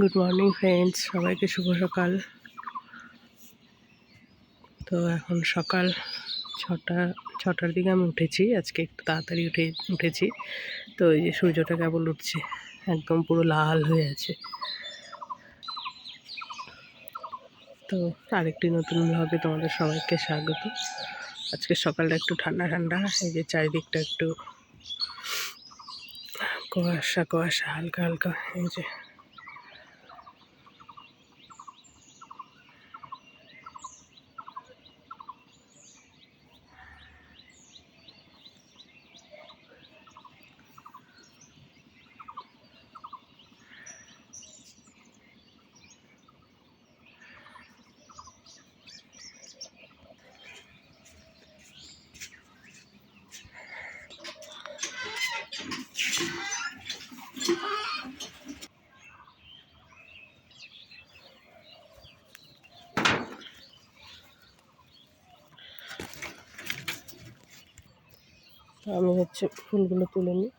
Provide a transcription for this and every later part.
Good morning friends সবাইকে শুভ সকাল। তো এখন সকাল ছটা, ছটার দিকে আমি উঠেছি। আজকে একটু তাড়াতাড়ি উঠে, উঠেছি। তো এই যে সূর্যটা কেবল উঠছে, একদম পুরো লাল হয়ে আছে। তো আরেকটি নতুন ভাবে তোমাদের সবাইকে স্বাগত। আজকে সকালটা একটু ঠান্ডা ঠান্ডা। এই যে চারিদিকটা একটু কুয়াশা কুয়াশা, হালকা হালকা। এই যে আমি হচ্ছে ফুলগুলো তুলে নিই।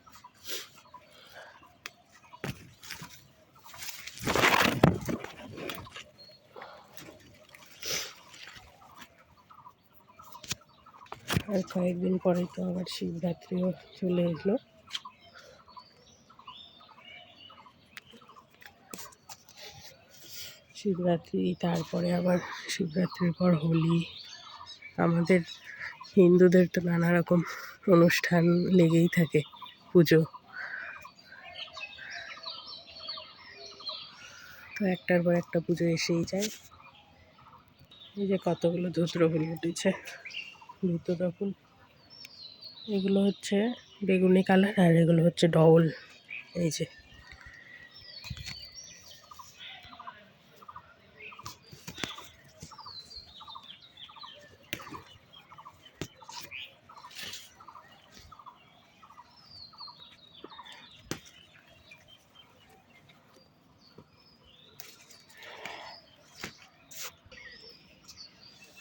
আর কয়েকদিন পরেই তো আবার শিবরাত্রিও চলে এলো। শিবরাত্রি, তারপরে আবার শিবরাত্রির পর হোলি। আমাদের হিন্দুদের তো নানা রকম অনুষ্ঠান লেগেই থাকে, পুজো। তো একটার পর একটা পুজো এসেই যায়। এই যে কতগুলো ধুতরো ফুল উঠেছে, ধুতরো ফুল এগুলো হচ্ছে বেগুনি কালার আর এগুলো হচ্ছে ডবল, এই যে।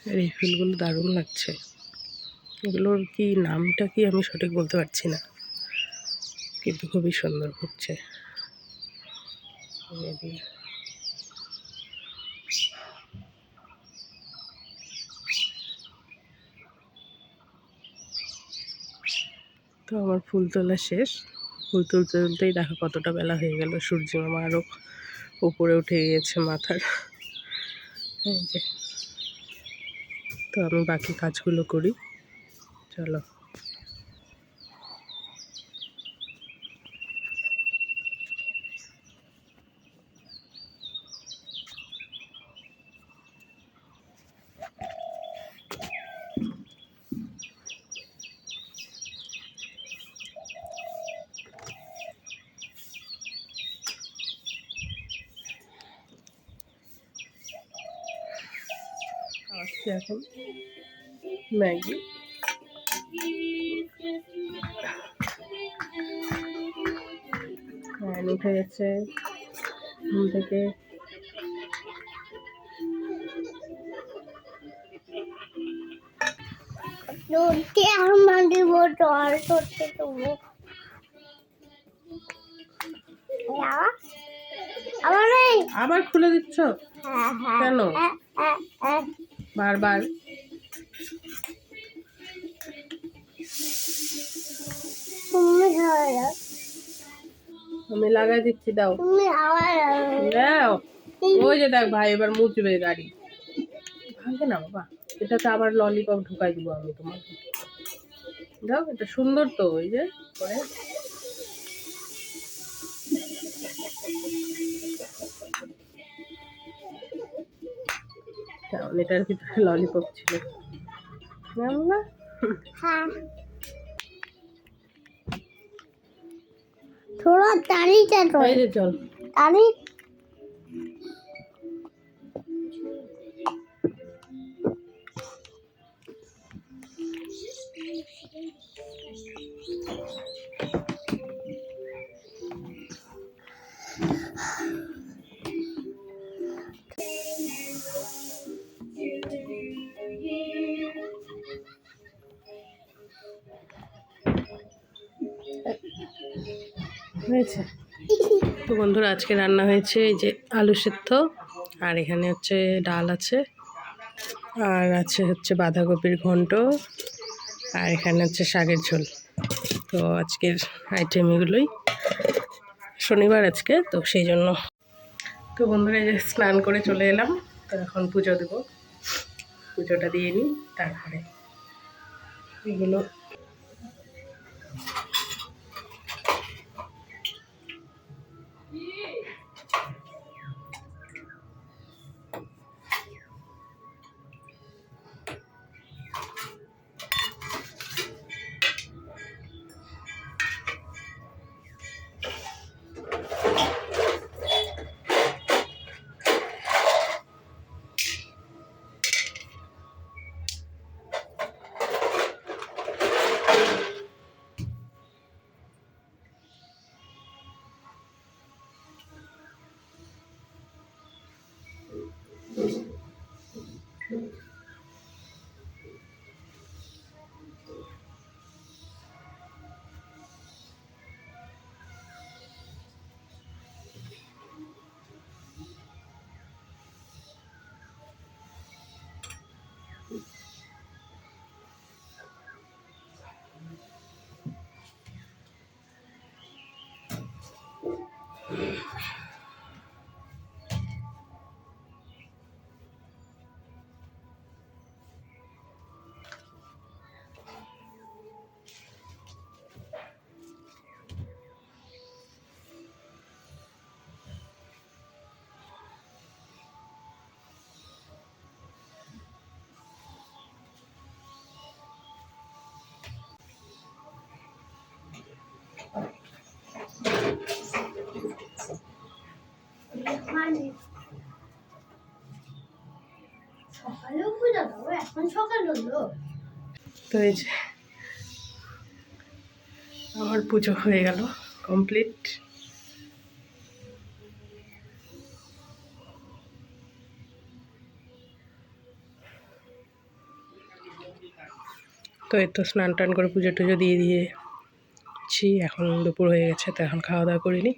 আর এই ফুলগুলো দারুণ লাগছে। এগুলোর কি নামটা কি আমি সঠিক বলতে পারছি না। কিন্তু খুবই সুন্দর হচ্ছে। তো আমার ফুল তোলা শেষ। ফুল তুলতে তুলতেই দেখো কতটা বেলা হয়ে গেল। সূর্য মামা আরও উপরে উঠে গিয়েছে মাথার। এই যে। তো আমি বাকি কাজগুলো করি। চলো। আসছি এখন। ম্যাগি। হ্যাঁ উঠে গেছে ঘুম থেকে। আবার খুলে দিচ্ছ? হ্যাঁ হ্যাঁ। কেন? হ্যাঁ। বারবার। আমি লাগাই দিচ্ছি দাও। দাও। ওই যে দেখ ভাই এবার মুচবে গাড়ি। ভাঙে না বাবা। এটাতে আবার ললিপপ ঢুকাই দিব আমি তোমাকে। দাও এটা সুন্দর তো ওই যে। করে কারণ এটার ভিতরে ললিপপ ছিল। না হ্যাঁ। থোড়া দাঁড়িয়ে চল চল। Thank you. হয়েছে? তো বন্ধুরা, আজকে রান্না হয়েছে এই যে আলু সেদ্ধ, আর এখানে হচ্ছে ডাল আছে, আর আছে হচ্ছে বাঁধাকপির ঘন্ট, আর এখানে হচ্ছে শাকের ঝোল। তো আজকের আইটেম এগুলোই। শনিবার আজকে, তো সেই জন্য। তো বন্ধুরা, এই যে স্নান করে চলে এলাম, তো এখন পুজো দেব। পুজোটা দিয়ে নিই, তারপরে এগুলো হলো। তো এই যে, আমার পুজো হয়ে গেল কমপ্লিট তো এই তো স্নান টান করে পুজো টুজো দিয়ে দিয়েছি, এখন দুপুর হয়ে গেছে, তো এখন খাওয়া দাওয়া করিনি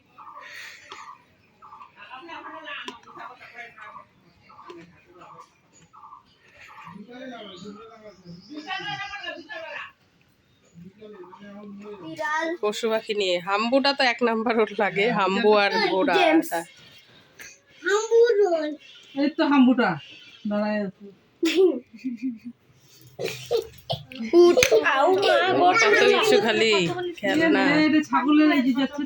পশু পাখি নিয়ে। হাম্বুটা তো এক নাম্বার ওর লাগে হাম্বু আর। হাম্বুরোল এই তো হাম্বুটা। দাঁড়ায় কত কিছু খালি খেলনা। যাচ্ছে যাচ্ছে।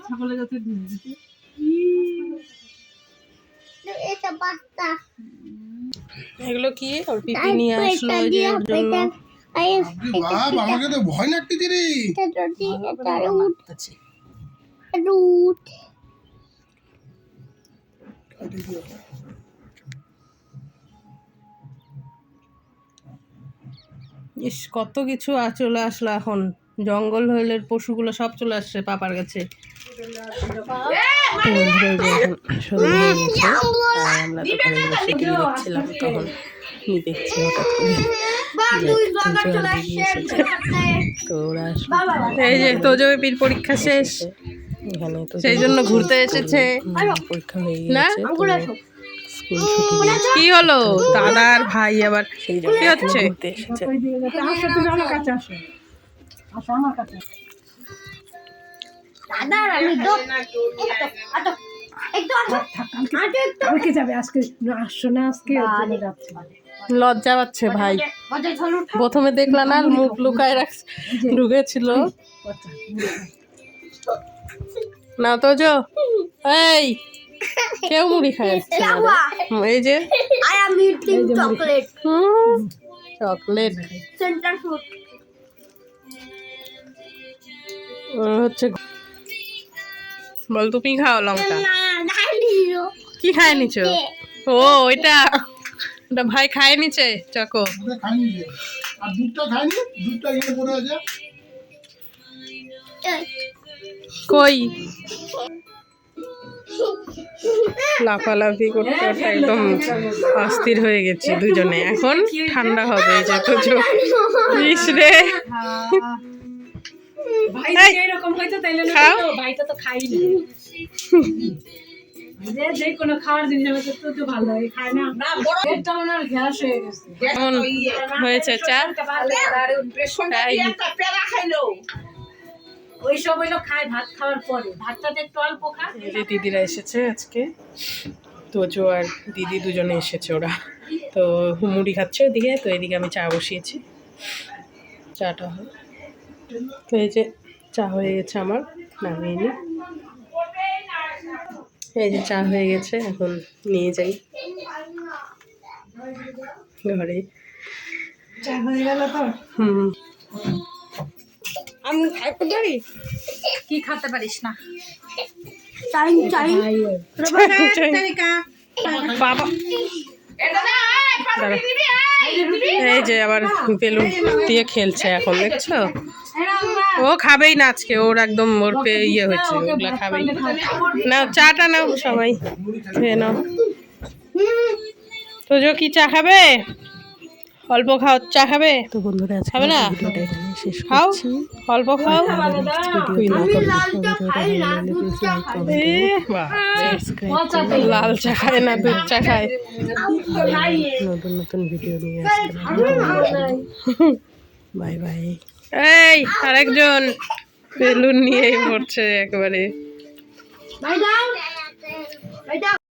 এগুলো কি? ওর পিপি নিয়ে আসলো যে জন্য। বাপ আমাকে তো ভয় লাগতেছে রে। রুট ইস কত কিছু চলে আসলো এখন। জঙ্গল হইলে পশুগুলো সব চলে আসছে পাপার কাছে। হয়ে গেছে আর আমরা দেখছিলাম তখন আমি দেখছি হঠাৎ করে যে তোজো আর দিদি এসেছে তো ওরা এই যে তোজো পরীক্ষা শেষ সেই জন্য। ঘুরতে এসেছে। পরীক্ষা হয়ে গেছে কি হলো দাদার ভাই আবার কি হচ্ছে কালকে যাবে আজকে আসছো না আজকে যাচ্ছে লজ্জা পাচ্ছে ভাই। প্রথমে দেখলা না মুখ লুকায় রাখ ঢুকেছিল। না তো যো এই কেউ মুড়ি খায় এই যে I am eating chocolate chocolate centre food হচ্ছে বল তুমি খাও লঙ্কা। কি খায় নিছো? ও ওইটা। ওটা ভাই খায় নিচে চকো। কই? লাফালাফি করতে একদম অস্থির হয়ে গেছে দুজনে। এখন ঠান্ডা হবে এই যে তো চোখ রে। আহ, ভাই এই। এরকম হইতো তাইলে না ভাইটা তো খাই যে যে কোনো খাওয়ার জিনিস হবে তো তো ভালো হয় খায় না। পেটটা মনে হয় গ্যাস হয়ে গেছে। হয়েছে চা তাই। ওই সব হইল খায় ভাত খাওয়ার পরে। ভাতটাতে একটু অল্প খা। এই দিদিরা এসেছে আজকে। তোজো আর দিদি দুজনে এসেছে ওরা। তো মুড়ি খাচ্ছে ওদিকে তো এদিকে আমি চা বসিয়েছি। চাটা হয় তো এই যে চা হয়ে গেছে আমার নামিয়ে নিই। এই যে চা হয়ে গেছে এখন নিয়ে যাই ঘরে। চা হয়ে গেল তো? হুম। আমি খাইতে পারি? কি খেতে পারিস না? চাই চাই বাবা। এই যে আবার বেলুন দিয়ে খেলছে এখন দেখছ? ও খাবেই না আজকে ওর একদম ওর পে ইয়ে হচ্ছে ওগুলা খাবেই না। চাটা নাও সবাই খেয়ে নাও। তোজো কি চা খাবে? অল্প খাও চা খাবে? তো বন্ধুরা খাবে না? খাও অল্প খাও। এ বাহ, লাল চা খায় না দুধ চা খায়। নতুন নতুন ভিডিও নিয়ে বাই বাই। এই আরেকজন বেলুন নিয়েই পড়ছে একেবারে।